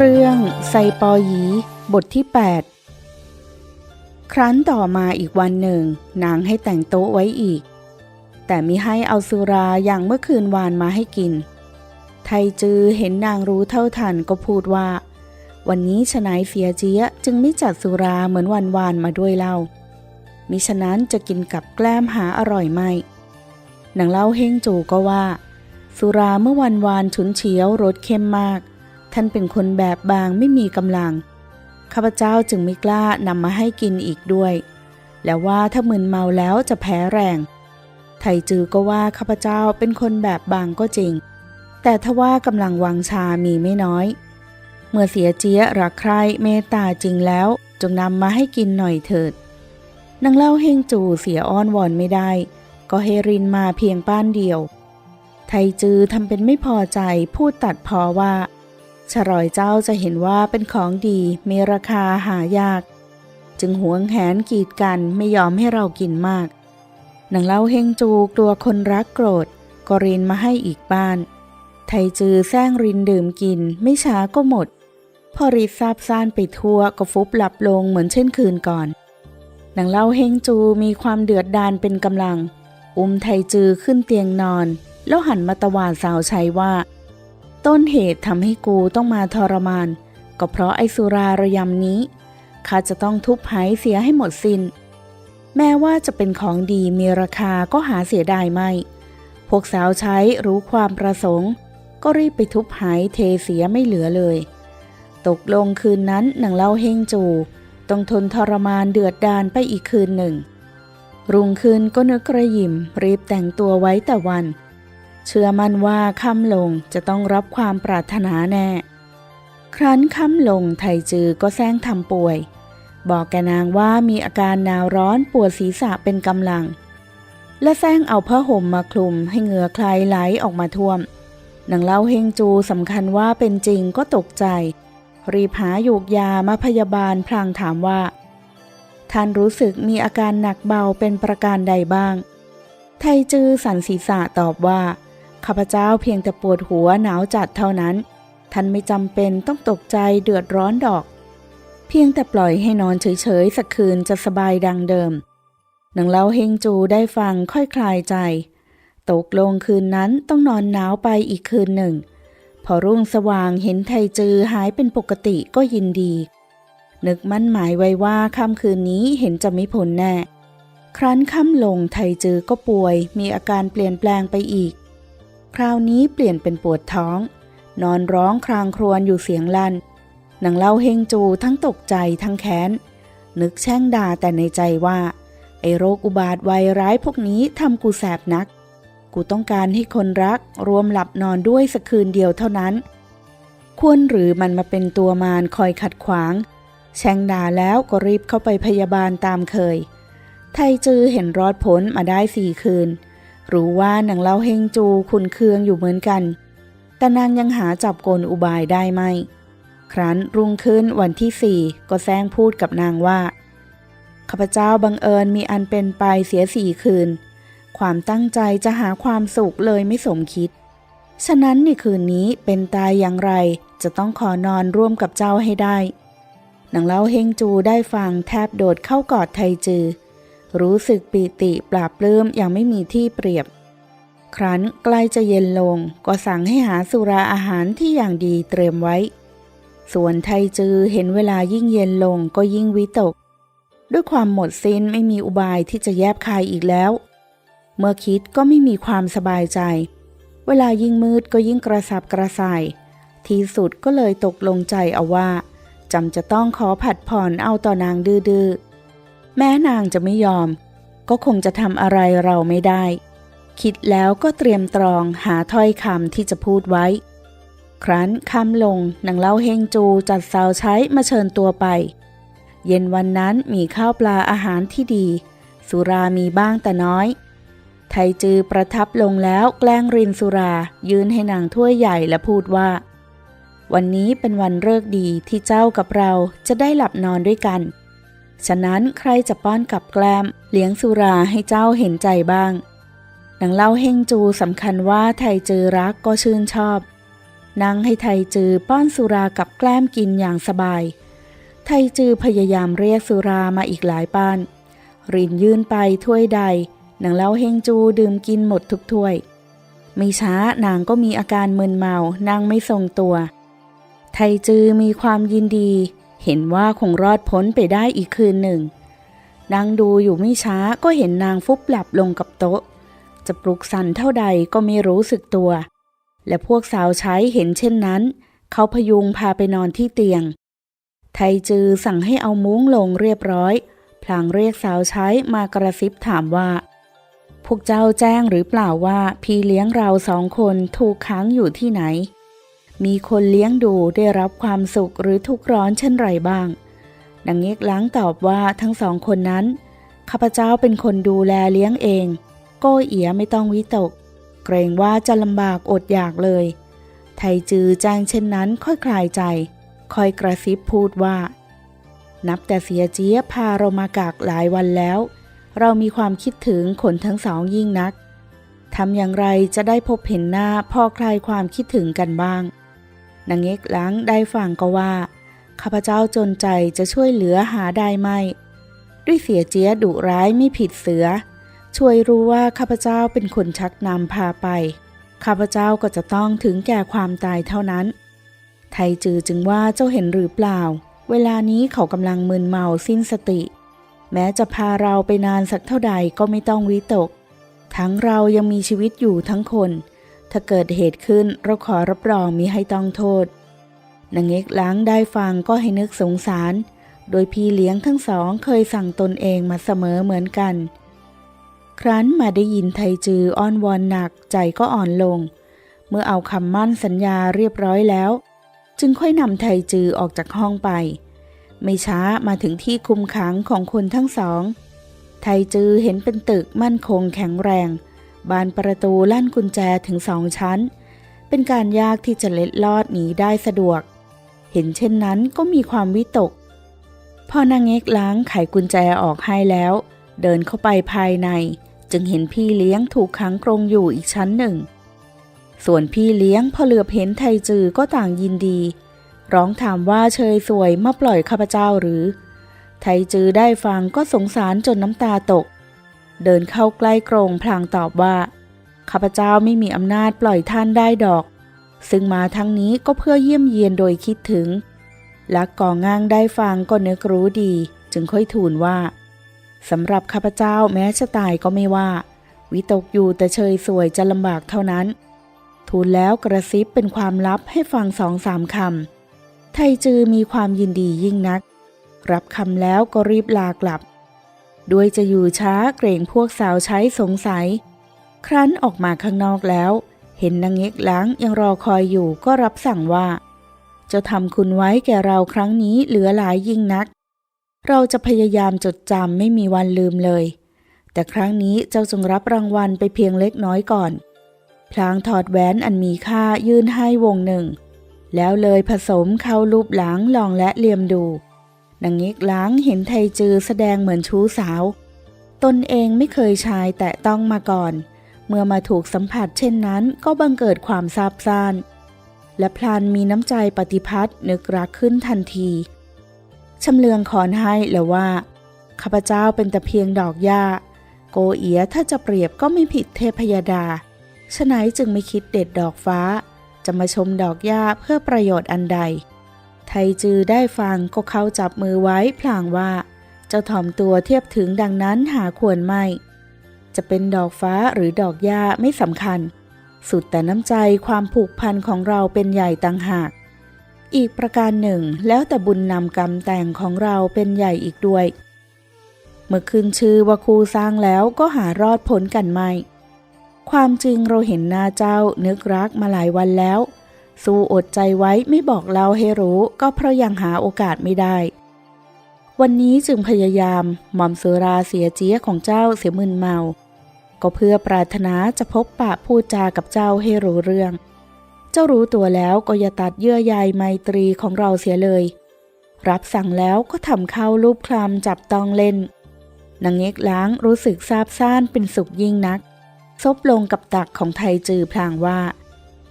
เรื่องไซปอหยีบทที่ 8 ครั้นต่อมาอีกวันหนึ่ง นางให้แต่งโต๊ะไว้อีก แต่มิให้เอาสุราอย่างเมื่อคืนวานมาให้กิน ไทจือเห็นนางรู้เท่าทันก็พูดว่า วันนี้ชนายเฟียเจียจึงไม่จัดสุราเหมือนวันวานมาด้วยเล่า มิฉะนั้นจะกินกับแกล้มหาอร่อยไหมนางเล่าเฮงจูก็ว่า สุราเมื่อวันวานฉุนเฉียวรสเข้มมาก ท่านเป็นคนแบบบางไม่มีกำลัง ข้าพเจ้าจึงไม่กล้านำมาให้กินอีกด้วย แล้วว่าถ้ามึนเมาแล้วจะแพ้แรง ไทจือก็ว่าข้าพเจ้าเป็นคนแบบบางก็จริง แต่ทว่ากำลังวังชามีไม่น้อย เมื่อเสียเจียรักใครเมตตาจริงแล้วจงนำมาให้กินหน่อยเถิดนางเล่าเฮงจูเสียอ้อนวอนไม่ได้ ก็เฮรินมาเพียงป้านเดียว ไทจือทำเป็นไม่พอใจพูดตัดพอว่า ฉรอยเจ้าจะเห็นว่าเป็นของดีมีราคาหายาก จึงหวงแหนกีดกันไม่ยอมให้เรากินมากนางเล่าเฮงจูกลัวคนรักโกรธก็รินมาให้อีกบ้าน ไทจือแซงรินดื่มกินไม่ช้าก็หมด พอริดซาบซ่านไปทั่วก็ฟุบหลับลงเหมือนเช่นคืนก่อนนางเล่าเฮงจูมีความเดือดดานเป็นกำลัง อุ้มไทจือขึ้นเตียงนอน แล้วหันมาตวาดสาวใช้ว่า ต้นเหตุทำให้กูต้องมาทรมาน ก็เพราะไอสุราระยำนี้ ข้าจะต้องทุบหายเสียให้หมดสิน้น แม้ว่าจะเป็นของดีมีราคาก็หาเสียดายไม่ พวกสาวใช้รู้ความประสงค์ ก็รีบไปทุบหายเทเสียไม่เหลือเลย ตกลงคืนนั้นหนังเล่าเฮงจูต้องทนทรมานเดือดดานไปอีกคืนหนึ่ง รุ่งขึ้นก็นึกกระยิมรีบแต่งตัวไว้แต่วันเเชื่อมั่นว่าค่ำลงจะต้องรับความปรารถนาแน่ ครั้นค่ำลงไทจือก็แซงทำป่วย บอกแกนางว่ามีอาการหนาวร้อนปวดศีรษะเป็นกำลัง และแซงเอาผ้าห่มมาคลุมให้เหงื่อคลายไหลออกมาท่วมนางเล่าเฮงจูสำคัญว่าเป็นจริงก็ตกใจ รีบหาหยูกยามาพยาบาลพลางถามว่า ท่านรู้สึกมีอาการหนักเบาเป็นประการใดบ้าง ไทจือสันศีรษะตอบว่า ข้าพเจ้าเพียงแต่ปวดหัวหนาวจัดเท่านั้น ท่านไม่จำเป็นต้องตกใจเดือดร้อนดอก เพียงแต่ปล่อยให้นอนเฉยๆสักคืนจะสบายดังเดิมหนางเล่าเฮงจูได้ฟังค่อยคลายใจ ตกลงคืนนั้นต้องนอนหนาวไปอีกคืนหนึ่ง พอรุ่งสว่างเห็นไทจือหายเป็นปกติก็ยินดี นึกมั่นหมายไว้ว่าค่ำคืนนี้เห็นจะไม่พ้นแน่ ครั้นค่ำลงไทจือก็ป่วยมีอาการเปลี่ยนแปลงไปอีก คราวนี้เปลี่ยนเป็นปวดท้อง นอนร้องครางครวญอยู่เสียงลันนางเล่าเฮงจูทั้งตกใจทั้งแค้น นึกแช่งด่าแต่ในใจว่า ไอโรคอุบาทวัยร้ายพวกนี้ทำกูแสบนัก กูต้องการให้คนรักรวมหลับนอนด้วยสักคืนเดียวเท่านั้น ควรหรือมันมาเป็นตัวมารคอยขัดขวาง แช่งด่าแล้วก็รีบเข้าไปพยาบาลตามเคย ไทจือเห็นรอดพ้นมาได้สี่คืน รู้ว่านางเล่าเฮงจูขุนเคืองอยู่เหมือนกัน แต่นางยังหาจับกลอุบายได้ไหมครั้นรุ่งขึ้นวันที่สี่ก็แซงพูดกับนางว่าข้าพเจ้าบังเอิญมีอันเป็นไปเสียสี่คืน ความตั้งใจจะหาความสุขเลยไม่สมคิด ฉะนั้นในคืนนี้เป็นตายอย่างไรจะต้องขอนอนร่วมกับเจ้าให้ได้นางเล่าเฮงจูได้ฟังแทบโดดเข้ากอดไทจือ รู้สึกปีติปราบปลื้มอย่างไม่มีที่เปรียบ ครั้นใกล้จะเย็นลงก็สั่งให้หาสุราอาหารที่อย่างดีเตรียมไว้ ส่วนไทจือเห็นเวลายิ่งเย็นลงก็ยิ่งวิตก ด้วยความหมดสิ้นไม่มีอุบายที่จะแยบคายอีกแล้ว เมื่อคิดก็ไม่มีความสบายใจ เวลายิ่งมืดก็ยิ่งกระสับกระส่าย ที่สุดก็เลยตกลงใจเอาว่าจำจะต้องขอผัดผ่อนเอาต่อนางดื้อ แม้นางจะไม่ยอม ก็คงจะทำอะไรเราไม่ได้ คิดแล้วก็เตรียมตรองหาถ้อยคำที่จะพูดไว้ ครั้นคำลงนางเล่าเฮงจูจัดสาวใช้มาเชิญตัวไป เย็นวันนั้นมีข้าวปลาอาหารที่ดี สุรามีบ้างแต่น้อย ไทจือประทับลงแล้วแกล้งรินสุรา ยืนให้นางถ้วยใหญ่และพูดว่า วันนี้เป็นวันเลิกดีที่เจ้ากับเราจะได้หลับนอนด้วยกัน ฉะนั้นใครจะป้อนกับแกล้ม เลี้ยงสุราให้เจ้าเห็นใจบ้างนางเล่าเฮงจูสำคัญว่าไทจือรักก็ชื่นชอบ นางให้ไทจือป้อนสุรากับแกล้มกินอย่างสบาย ไทจือพยายามเรียกสุรามาอีกหลายป้าน รินยื่นไปถ้วยใดนางเล่าเฮงจูดื่มกินหมดทุกถ้วย ไม่ช้านางก็มีอาการมึนเมา นางไม่ทรงตัว ไทจือมีความยินดี เห็นว่าคงรอดพ้นไปได้อีกคืนหนึ่ง นางดูอยู่ไม่ช้าก็เห็นนางฟุบหลับลงกับโต๊ะ จะปลุกสันเท่าใดก็ไม่รู้สึกตัว และพวกสาวใช้เห็นเช่นนั้น เขาพยุงพาไปนอนที่เตียง ไทจือสั่งให้เอามุ้งลงเรียบร้อย พลางเรียกสาวใช้มากระซิบถามว่า พวกเจ้าแจ้งหรือเปล่าว่าพี่เลี้ยงเราสองคนถูกค้างอยู่ที่ไหน มีคนเลี้ยงดูได้รับความสุขหรือทุกข์ร้อนเช่นไรบ้าง นางเงกล้างตอบว่าทั้งสองคนนั้น ข้าพเจ้าเป็นคนดูแลเลี้ยงเอง โก้เอียไม่ต้องวิตก เกรงว่าจะลำบากอดอยากเลย ไทจือแจ้งเช่นนั้นค่อยคลายใจคอยกระซิบพูดว่า นับแต่เสียเจี๊ยพาเรามากากหลายวันแล้ว เรามีความคิดถึงคนทั้งสองยิ่งนักทำอย่างไรจะได้พบเห็นหน้าพอคลายความคิดถึงกันบ้าง นางเอกล้างได้ฟังก็ว่า ข้าพเจ้าจนใจจะช่วยเหลือหาได้ไหมด้วยเสียเจียดุร้ายไม่ผิดเสือ ช่วยรู้ว่าข้าพเจ้าเป็นคนชักนำพาไป ข้าพเจ้าก็จะต้องถึงแก่ความตายเท่านั้น ไทจือจึงว่าเจ้าเห็นหรือเปล่า เวลานี้เขากำลังมึนเมาสิ้นสติ แม้จะพาเราไปนานสักเท่าใดก็ไม่ต้องวิตก ทั้งเรายังมีชีวิตอยู่ทั้งคน ถ้าเกิดเหตุขึ้นเราขอรับรองมิให้ต้องโทษนางเอกล้างได้ฟังก็ให้นึกสงสาร โดยพี่เลี้ยงทั้งสองเคยสั่งตนเองมาเสมอเหมือนกัน ครั้นมาได้ยินไทจืออ้อนวอนหนักใจก็อ่อนลง เมื่อเอาคำมั่นสัญญาเรียบร้อยแล้ว จึงค่อยนำไทจือออกจากห้องไป ไม่ช้ามาถึงที่คุมขังของคนทั้งสอง ไทจือเห็นเป็นตึกมั่นคงแข็งแรง บานประตูลั่นกุญแจถึงสองชั้น เป็นการยากที่จะเล็ดลอดหนีได้สะดวก เห็นเช่นนั้นก็มีความวิตก พอนางเอกล้างไขกุญแจออกให้แล้ว เดินเข้าไปภายใน จึงเห็นพี่เลี้ยงถูกขังกรงอยู่อีกชั้นหนึ่ง ส่วนพี่เลี้ยงพอเหลือบเห็นไทจือก็ต่างยินดี ร้องถามว่าเชยสวยมาปล่อยข้าพเจ้าหรือ ไทจือได้ฟังก็สงสารจนน้ำตาตก เดินเข้าใกล้กรงพลางตอบว่าข้าพเจ้าไม่มีอำนาจปล่อยท่านได้ดอก ซึ่งมาทั้งนี้ก็เพื่อเยี่ยมเยียนโดยคิดถึง และก่องางได้ฟังก็นึกรู้ดี จึงค่อยทูลว่าสำหรับข้าพเจ้าแม้จะตายก็ไม่ว่า วิตกอยู่แต่เชยสวยจะลำบากเท่านั้น ทูลแล้วกระซิบเป็นความลับให้ฟังสองสามคำไทจือมีความยินดียิ่งนัก รับคำแล้วก็รีบลากลับ ด้วยจะอยู่ช้าเกรงพวกสาวใช้สงสัย ครั้นออกมาข้างนอกแล้ว เห็นนางเอกล้างยังรอคอยอยู่ก็รับสั่งว่าจะทำคุณไว้แก่เราครั้งนี้เหลือหลายยิ่งนัก เราจะพยายามจดจำไม่มีวันลืมเลย แต่ครั้งนี้เจ้าจงรับรางวัลไปเพียงเล็กน้อยก่อน พลางถอดแหวนอันมีค่ายื่นให้วงหนึ่ง แล้วเลยผสมเข้ารูปหลังลองและเลียมดู นางเอกล้างเห็นไทจือแสดงเหมือนชู้สาว ตนเองไม่เคยชายแต่ต้องมาก่อน เมื่อมาถูกสัมผัสเช่นนั้นก็บังเกิดความซาบซ่าน และพลันมีน้ำใจปฏิพัทธ์นึกรักขึ้นทันทีชำเลืองขอนให้แล้วว่าข้าพเจ้าเป็นแต่เพียงดอกหญ้า โกเอียถ้าจะเปรียบก็ไม่ผิดเทพยดาฉะนั้นจึงไม่คิดเด็ดดอกฟ้า จะมาชมดอกหญ้าเพื่อประโยชน์อันใด ไทจือได้ฟังก็เข้าจับมือไว้พลางว่า เจ้าถ่อมตัวเทียบถึงดังนั้นหาควรไม่ จะเป็นดอกฟ้าหรือดอกหญ้าไม่สำคัญ สุดแต่น้ำใจความผูกพันของเราเป็นใหญ่ต่างหาก อีกประการหนึ่งแล้วแต่บุญนำกรรมแต่งของเราเป็นใหญ่อีกด้วย เมื่อขึ้นชื่อว่าครูสร้างแล้วก็หารอดพ้นกันไม่ ความจริงเราเห็นหน้าเจ้านึกรักมาหลายวันแล้ว สู้อดใจไว้ไม่บอกเล่าให้รู้ก็เพราะยังหาโอกาสไม่ได้ วันนี้จึงพยายามหม่อมสุราเสียเจี๊ยของเจ้าเสียมึนเมา ก็เพื่อปรารถนาจะพบปะพูดจากับเจ้าให้รู้เรื่อง เจ้ารู้ตัวแล้วก็อย่าตัดเยื่อใยไมตรีของเราเสียเลย รับสั่งแล้วก็ทำเข้ารูปคลำจับต้องเล่นนางเอกล้างรู้สึกซาบซ่านเป็นสุขยิ่งนักซบลงกับตักของไทจือพลางว่า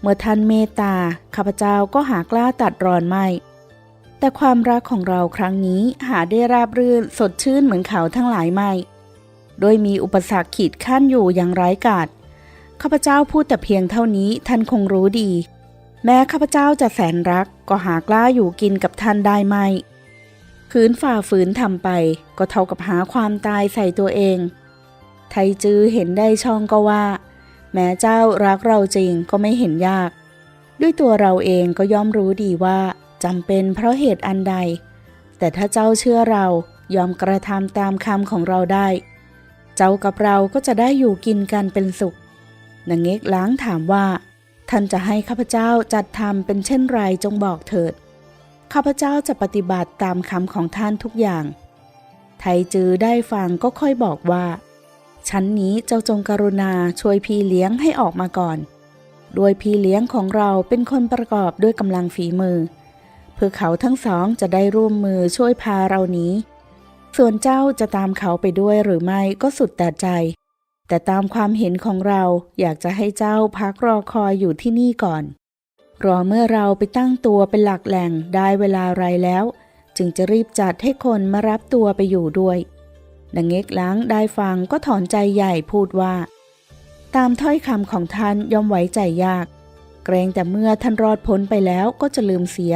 เมื่อท่านเมตตาข้าพเจ้าก็หากล้าตัดรอนไม่ แต่ความรักของเราครั้งนี้หาได้ราบรื่นสดชื่นเหมือนเขาทั้งหลายไม่ โดยมีอุปสรรคขีดขั้นอยู่อย่างไร้กาศข้าพเจ้าพูดแต่เพียงเท่านี้ท่านคงรู้ดี แม้ข้าพเจ้าจะแสนรักก็หากล้าอยู่กินกับท่านได้ไม่ขืนฝ่าฝืนทำไป ก็เท่ากับหาความตายใส่ตัวเอง ไทจือเห็นได้ช่องก็ว่า แม้เจ้ารักเราจริงก็ไม่เห็นยาก ด้วยตัวเราเองก็ย่อมรู้ดีว่าจำเป็นเพราะเหตุอันใด แต่ถ้าเจ้าเชื่อเรายอมกระทำตามคำของเราได้ เจ้ากับเราก็จะได้อยู่กินกันเป็นสุขนางเง็กล้างถามว่า ท่านจะให้ข้าพเจ้าจัดทำเป็นเช่นไรจงบอกเถิด ข้าพเจ้าจะปฏิบัติตามคำของท่านทุกอย่าง ไทจือได้ฟังก็ค่อยบอกว่า ชั้นนี้เจ้าจงกรุณาช่วยพี่เลี้ยงให้ออกมาก่อน โดยพี่เลี้ยงของเราเป็นคนประกอบด้วยกำลังฝีมือ เพื่อเขาทั้งสองจะได้ร่วมมือช่วยพาเรานี้ ส่วนเจ้าจะตามเขาไปด้วยหรือไม่ก็สุดแต่ใจ แต่ตามความเห็นของเราอยากจะให้เจ้าพักรอคอยอยู่ที่นี่ก่อน รอเมื่อเราไปตั้งตัวเป็นหลักแหล่งได้เวลาไรแล้ว จึงจะรีบจัดให้คนมารับตัวไปอยู่ด้วย นางเง็กล้างได้ฟังก็ถอนใจใหญ่พูดว่า ตามถ้อยคำของท่านย่อมไว้ใจยาก เกรงแต่เมื่อท่านรอดพ้นไปแล้วก็จะลืมเสีย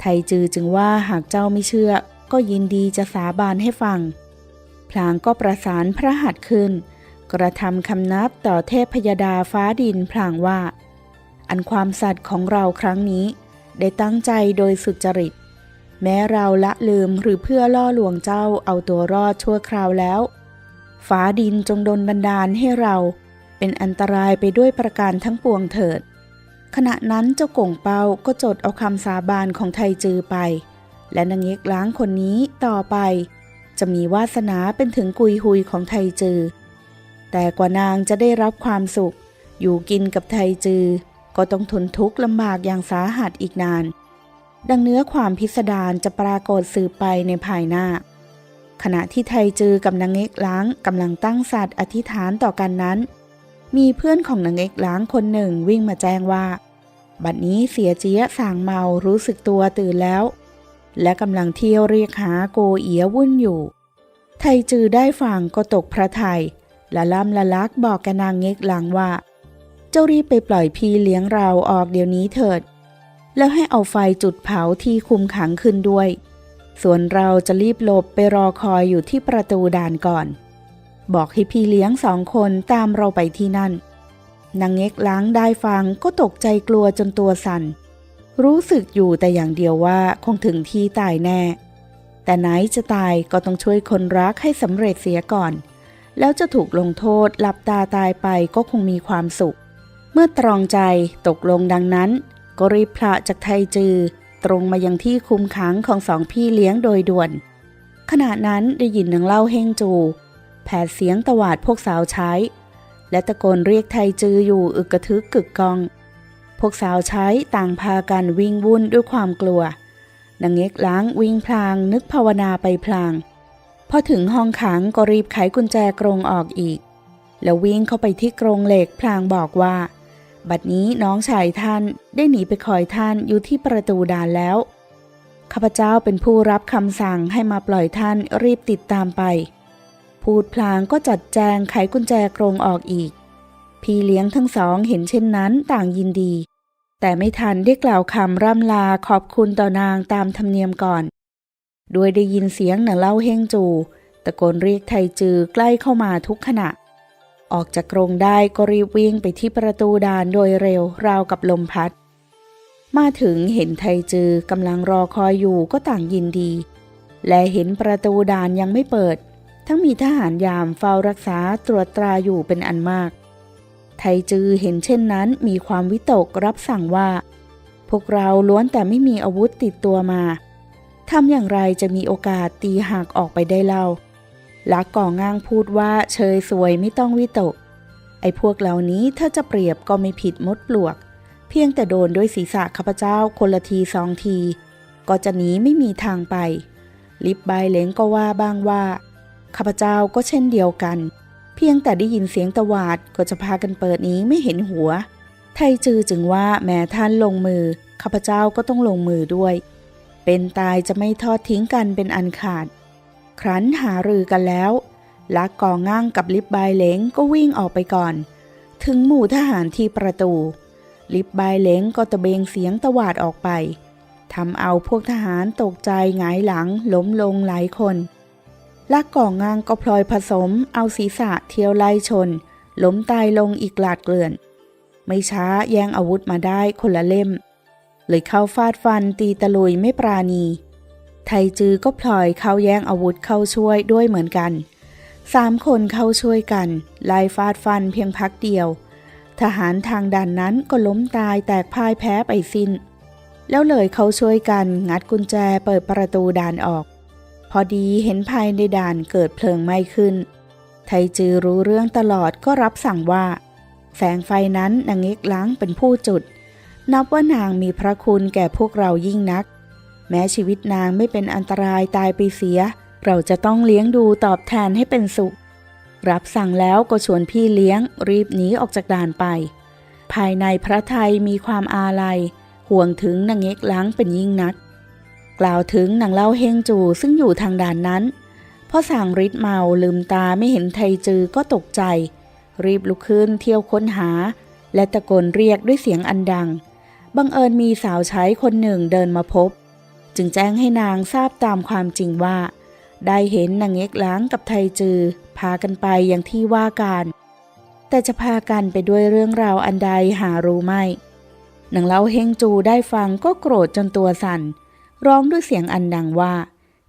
ไทจือจึงว่าหากเจ้าไม่เชื่อ ก็ยินดีจะสาบานให้ฟัง พลางก็ประสานพระหัตถ์ขึ้น กระทำคำนับต่อเทพพยดาฟ้าดินพลางว่า อันความสัตย์ของเราครั้งนี้ ได้ตั้งใจโดยสุจริต แม้เราละลืมหรือเพื่อล่อลวงเจ้าเอาตัวรอดชั่วคราวแล้ว ฟ้าดินจงดลบันดาลให้เรา เป็นอันตรายไปด้วยประการทั้งปวงเถิด ขณะนั้นเจ้ากงเปาก็จดเอาคำสาบานของไทจือไป และนางเอกล้างคนนี้ต่อไป จะมีวาสนาเป็นถึงกุยหุยของไทจือ แต่กว่านางจะได้รับความสุข อยู่กินกับไทจือ ก็ต้องทนทุกข์ลำบากอย่างสาหัสอีกนาน ดังเนื้อความพิสดารจะปรากฏสืบไปในภายหน้า ขณะที่ไทจือกับนางเอกล้างกำลังตั้งสัตว์อธิษฐานต่อกันนั้น มีเพื่อนของนางเอกล้างคนหนึ่งวิ่งมาแจ้งว่า บัดนี้เสียเจี๊ยสางเมารู้สึกตัวตื่นแล้ว และกำลังเที่ยวเรียกหาโกเอียวุ่นอยู่ ไทจือได้ฟังก็ตกพระไทยละล่ำละลักบอกกับนางเง็กหลังว่า เจ้ารีบไปปล่อยพี่เลี้ยงเราออกเดี๋ยวนี้เถิด แล้วให้เอาไฟจุดเผาที่คุมขังขึ้นด้วย ส่วนเราจะรีบหลบไปรอคอยอยู่ที่ประตูด่านก่อน บอกให้พี่เลี้ยงสองคนตามเราไปที่นั่น นางเง็กล้างได้ฟังก็ตกใจกลัวจนตัวสั่น รู้สึกอยู่แต่อย่างเดียวว่าคงถึงที่ตายแน่ แต่ไหนจะตายก็ต้องช่วยคนรักให้สำเร็จเสียก่อน แล้วจะถูกลงโทษหลับตาตายไปก็คงมีความสุข เมื่อตรองใจตกลงดังนั้น ก็รีบพละจากไทจือ ตรงมายังที่คุมขังของสองพี่เลี้ยงโดยด่วน ขณะนั้นได้ยินนางเล่าเฮงจู แผดเสียงตวาดพวกสาวใช้ และตะโกนเรียกไทจืออยู่อึกกระทึกกึกกอง พวกสาวใช้ต่างพากันวิ่งวุ่นด้วยความกลัวนางเง็กล้างวิ่งพลางนึกภาวนาไปพลาง พอถึงห้องขังก็รีบไขกุญแจกรงออกอีก แล้ววิ่งเข้าไปที่กรงเหล็กพลางบอกว่า บัดนี้น้องชายท่านได้หนีไปคอยท่านอยู่ที่ประตูด่านแล้ว ข้าพเจ้าเป็นผู้รับคำสั่งให้มาปล่อยท่านรีบติดตามไป พูดพลางก็จัดแจงไขกุญแจกรงออกอีก พี่เลี้ยงทั้งสองเห็นเช่นนั้นต่างยินดี แต่ไม่ทันได้กล่าวคำร่ำลาขอบคุณต่อนางตามธรรมเนียมก่อนโดยได้ยินเสียงหนังเล่าเฮงจู ตะโกนเรียกไทจือใกล้เข้ามาทุกขณะ ออกจากกรงได้ก็รีบวิ่งไปที่ประตูด่านโดยเร็วราวกับลมพัด มาถึงเห็นไทจือกำลังรอคอยอยู่ก็ต่างยินดี และเห็นประตูด่านยังไม่เปิด ทั้งมีทหารยามเฝ้ารักษาตรวจตราอยู่เป็นอันมาก ไทจือเห็นเช่นนั้นมีความวิตกรับสั่งว่า พวกเราล้วนแต่ไม่มีอาวุธติดตัวมาทำอย่างไรจะมีโอกาสตีหักออกไปได้เล่า ลักก่อง้างพูดว่าเชยสวยไม่ต้องวิตก ไอ้พวกเหล่านี้ถ้าจะเปรียบก็ไม่ผิดมดปลวก เพียงแต่โดนด้วยศีรษะข้าพเจ้าคนละทีสองที ก็จะหนีไม่มีทางไป ลิบใบเหลงก็ว่าบ้างว่าข้าพเจ้าก็เช่นเดียวกัน เพียงแต่ได้ยินเสียงตวาดก็จะพากันเปิดหนี้ไม่เห็นหัว ไทจือจึงว่าแม้ท่านลงมือข้าพเจ้าก็ต้องลงมือด้วย เป็นตายจะไม่ทอดทิ้งกันเป็นอันขาด ครั้นหารือกันแล้วลักกองง่างกับลิบบายเหลงก็วิ่งออกไปก่อน ถึงหมู่ทหารที่ประตู ลิบบายเหลงก็ตะเบงเสียงตวาดออกไปทำเอาพวกทหารตกใจหงายหลังล้มลงหลายคนลักกองง่างก็พลอยผสม เอาศีรษะเที่ยวไล่ชน ล้มตายลงอีกหลาดเกลื่อน ไม่ช้าแย่งอาวุธมาได้คนละเล่ม เลยเข้าฟาดฟันตีตะลุยไม่ปราณี ไทจือก็พลอยเข้าแย่งอาวุธเข้าช่วยด้วยเหมือนกันสามคนเข้าช่วยกันไล่ฟาดฟันเพียงพักเดียว ทหารทางด่านนั้นก็ล้มตายแตกพ่ายแพ้ไปสิน้น แล้วเลยเขาช่วยกันงัดกุญแจเปิดประตูด่านออก พอดีเห็นภายในด่านเกิดเพลิงไหม้ขึ้น ไทจือรู้เรื่องตลอดก็รับสั่งว่า แสงไฟนั้นนางเอกล้างเป็นผู้จุด นับว่านางมีพระคุณแก่พวกเรายิ่งนัก แม้ชีวิตนางไม่เป็นอันตรายตายไปเสีย เราจะต้องเลี้ยงดูตอบแทนให้เป็นสุข รับสั่งแล้วก็ชวนพี่เลี้ยง รีบหนีออกจากด่านไป ภายในพระไทยมีความอาลัย ห่วงถึงนางเอกล้างเป็นยิ่งนัก กล่าวถึงนางเล่าเฮงจูซึ่งอยู่ทางด่านนั้นพอสั่งฤทธิ์เมาลืมตาไม่เห็นไทจือก็ตกใจ รีบลุกขึ้นเที่ยวค้นหา และตะโกนเรียกด้วยเสียงอันดังบังเอิญมีสาวใช้คนหนึ่งเดินมาพบ จึงแจ้งให้นางทราบตามความจริงว่า ได้เห็นนางเอกล้างกับไทจือ พากันไปอย่างที่ว่าการ แต่จะพากันไปด้วยเรื่องราวอันใดหารู้ไม่นางเล่าเฮงจูได้ฟังก็โกรธจนตัวสั่น ร้องด้วยเสียงอันดังว่า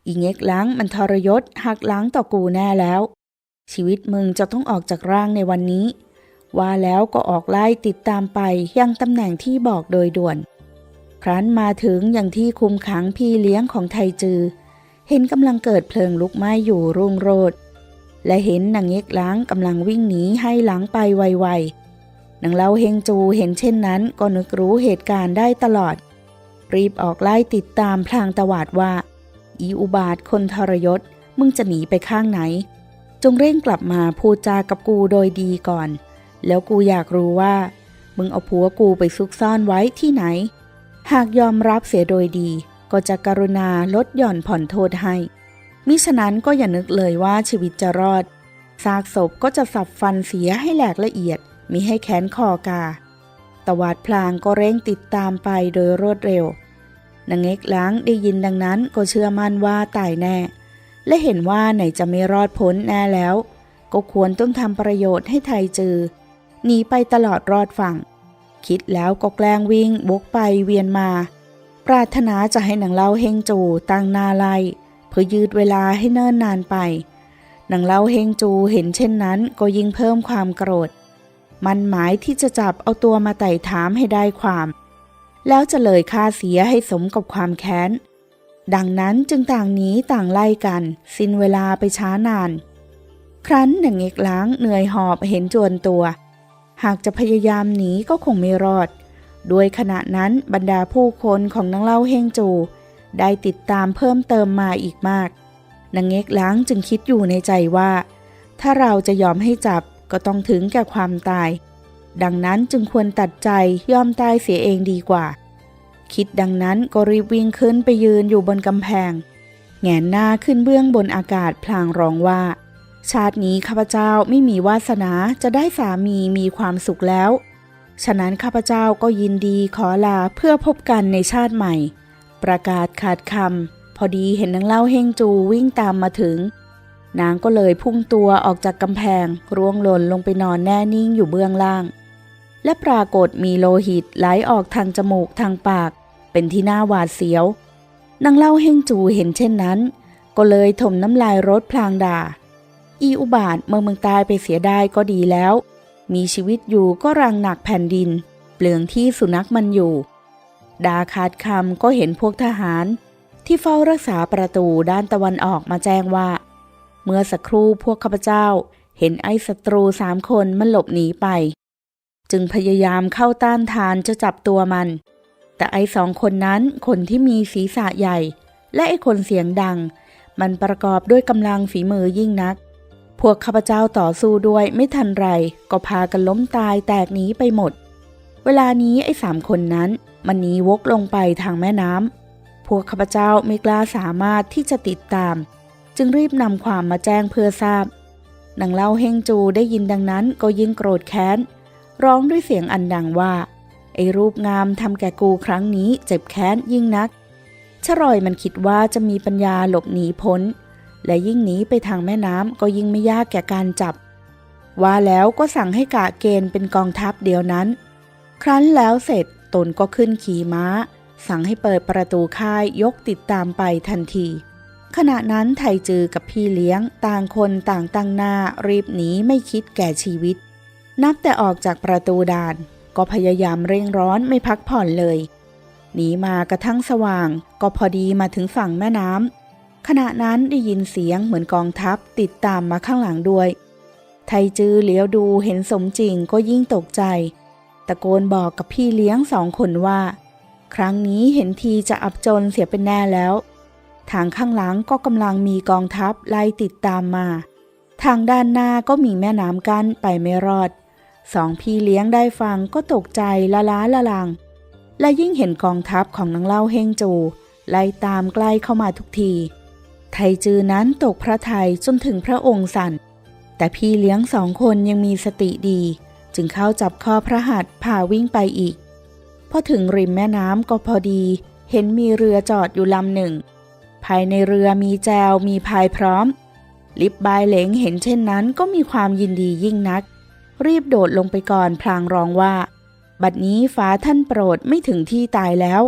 อีเง็กล้างมันทรยศหักล้างต่อกูแน่แล้ว ชีวิตมึงจะต้องออกจากร่างในวันนี้ ว่าแล้วก็ออกไล่ติดตามไปยังตำแหน่งที่บอกโดยด่วน ครั้นมาถึงอย่างที่คุมขังพี่เลี้ยงของไทจือ เห็นกำลังเกิดเพลิงลุกไหม้อยู่รุ่งโรดและเห็นนางเง็กล้างกำลังวิ่งหนีให้หลังไปไวๆนางเล่าเฮงจูเห็นเช่นนั้นก็นึกรู้เหตุการณ์ได้ตลอด รีบออกไล่ติดตามพลางตวาดว่า อีอุบาทคนทรยศมึงจะหนีไปข้างไหน จงเร่งกลับมาพูดจากับกูโดยดีก่อน แล้วกูอยากรู้ว่า มึงเอาผัวกูไปซุกซ่อนไว้ที่ไหน หากยอมรับเสียโดยดี ก็จะกรุณาลดหย่อนผ่อนโทษให้ มิฉะนั้นก็อย่านึกเลยว่าชีวิตจะรอด ซากศพก็จะสับฟันเสียให้แหลกละเอียด มีให้แขนคอกา ตวาดพลางก็เร่งติดตามไปโดยรวดเร็วนางเอกล้างได้ยินดังนั้นก็เชื่อมั่นว่าตายแน่ และเห็นว่าไหนจะไม่รอดพ้นแน่แล้ว ก็ควรต้องทำประโยชน์ให้ไทยจือหนีไปตลอดรอดฝั่ง คิดแล้วก็แกล้งวิ่งบกไปเวียนมา ปรารถนาจะให้หนางเล่าเฮงจูตั้งนาไลเพื่อยืดเวลาให้เนิ่นนานไปนางเล่าเฮงจูเห็นเช่นนั้นก็ยิ่งเพิ่มความโกรธ มันหมายที่จะจับเอาตัวมาไต่ถามให้ได้ความ แล้วจะเลยค่าเสียให้สมกับความแค้น ดังนั้นจึงต่างหนีต่างไล่กัน สิ้นเวลาไปช้านาน ครั้นหนางเอกล้างเหนื่อยหอบเห็นจวนตัว หากจะพยายามหนีก็คงไม่รอด ด้วยขณะนั้นบรรดาผู้คนของนางเล่าเฮงจู ได้ติดตามเพิ่มเติมมาอีกมาก นางเอกล้างจึงคิดอยู่ในใจว่า ถ้าเราจะยอมให้จับก็ต้องถึงแก่ความตาย ดังนั้นจึงควรตัดใจยอมตายเสียเองดีกว่า คิดดังนั้นก็รีบวิ่งขึ้นไปยืนอยู่บนกำแพง แงนหน้าขึ้นเบื้องบนอากาศพลางร้องว่า ชาตินี้ข้าพเจ้าไม่มีวาสนาจะได้สามีมีความสุขแล้ว ฉะนั้นข้าพเจ้าก็ยินดีขอลาเพื่อพบกันในชาติใหม่ ประกาศขาดคำพอดีเห็นนางเล่าเฮงจูวิ่งตามมาถึง นางก็เลยพุ่งตัวออกจากกำแพงร่วงหล่นลงไปนอนแน่นิ่งอยู่เบื้องล่าง และปรากฏมีโลหิตไหลออกทางจมูกทางปาก เป็นที่น่าหวาดเสียวนางเล่าเฮงจูเห็นเช่นนั้น ก็เลยถมน้ำลายรถพลางด่า อีอุบาทเมื่อมึงตายไปเสียได้ก็ดีแล้ว มีชีวิตอยู่ก็รังหนักแผ่นดิน เปลืองที่สุนัขมันอยู่ ดาขาดคำก็เห็นพวกทหาร ที่เฝ้ารักษาประตูด้านตะวันออกมาแจ้งว่า เมื่อสักครู่พวกข้าพเจ้าเห็นไอ้ศัตรูสามคนมันหลบหนีไป จึงพยายามเข้าต้านทานจะจับตัวมัน แต่ไอ้สองคนนั้นคนที่มีศีรษะใหญ่ และไอ้คนเสียงดัง มันประกอบด้วยกำลังฝีมือยิ่งนัก พวกข้าพเจ้าต่อสู้ด้วยไม่ทันไร ก็พากันล้มตายแตกหนีไปหมด เวลานี้ไอ้สามคนนั้น มันหนีวกลงไปทางแม่น้ำพวกข้าพเจ้าไม่กล้าสามารถที่จะติดตาม จึงรีบนำความมาแจ้งเพื่อทราบนางเล่าเฮงจูได้ยินดังนั้นก็ยิ่งโกรธแค้น ร้องด้วยเสียงอันดังว่า ไอ้รูปงามทำแก่กูครั้งนี้เจ็บแค้นยิ่งนักชรอยมันคิดว่าจะมีปัญญาหลบหนีพ้น และยิ่งหนีไปทางแม่น้ำก็ยิ่งไม่ยากแก่การจับ ว่าแล้วก็สั่งให้กะเกณฑ์เป็นกองทัพเดียวนั้น ครั้นแล้วเสร็จตนก็ขึ้นขี่ม้า สั่งให้เปิดประตูค่ายยกติดตามไปทันที ขณะนั้นไทจือกับพี่เลี้ยงต่างคนต่างตั้งหน้ารีบหนีไม่คิดแก่ชีวิต นับแต่ออกจากประตูด่าน ก็พยายามเร่งร้อนไม่พักผ่อนเลยหนีมากระทั่งสว่างก็พอดีมาถึงฝั่งแม่น้ำ ขณะนั้นได้ยินเสียงเหมือนกองทัพติดตามมาข้างหลังด้วย ไทจือเหลียวดูเห็นสมจริงก็ยิ่งตกใจ ตะโกนบอกกับพี่เลี้ยงสองคนว่า ครั้งนี้เห็นทีจะอับจนเสียเป็นแน่แล้ว ทางข้างหลังก็กำลังมีกองทัพไล่ติดตามมา ทางด้านหน้าก็มีแม่น้ำกั้นไปไม่รอด สองพี่เลี้ยงได้ฟังก็ตกใจละล้าละลัง และยิ่งเห็นกองทัพของนางเล่าเฮงจูไล่ตามใกล้เข้ามาทุกที ไทจือนั้นตกพระทัยจนถึงพระองค์สั่น แต่พี่เลี้ยงสองคนยังมีสติดี จึงเข้าจับข้อพระหัตถ์พาวิ่งไปอีก พอถึงริมแม่น้ำก็พอดีเห็นมีเรือจอดอยู่ลำหนึ่ง ภายในเรือมีแจวมีพายพร้อม ลิบบายเหลงเห็นเช่นนั้นก็มีความยินดียิ่งนัก รีบโดดลงไปก่อนพลางร้องว่า บัดนี้ฟ้าท่านโปรดไม่ถึงที่ตายแล้ว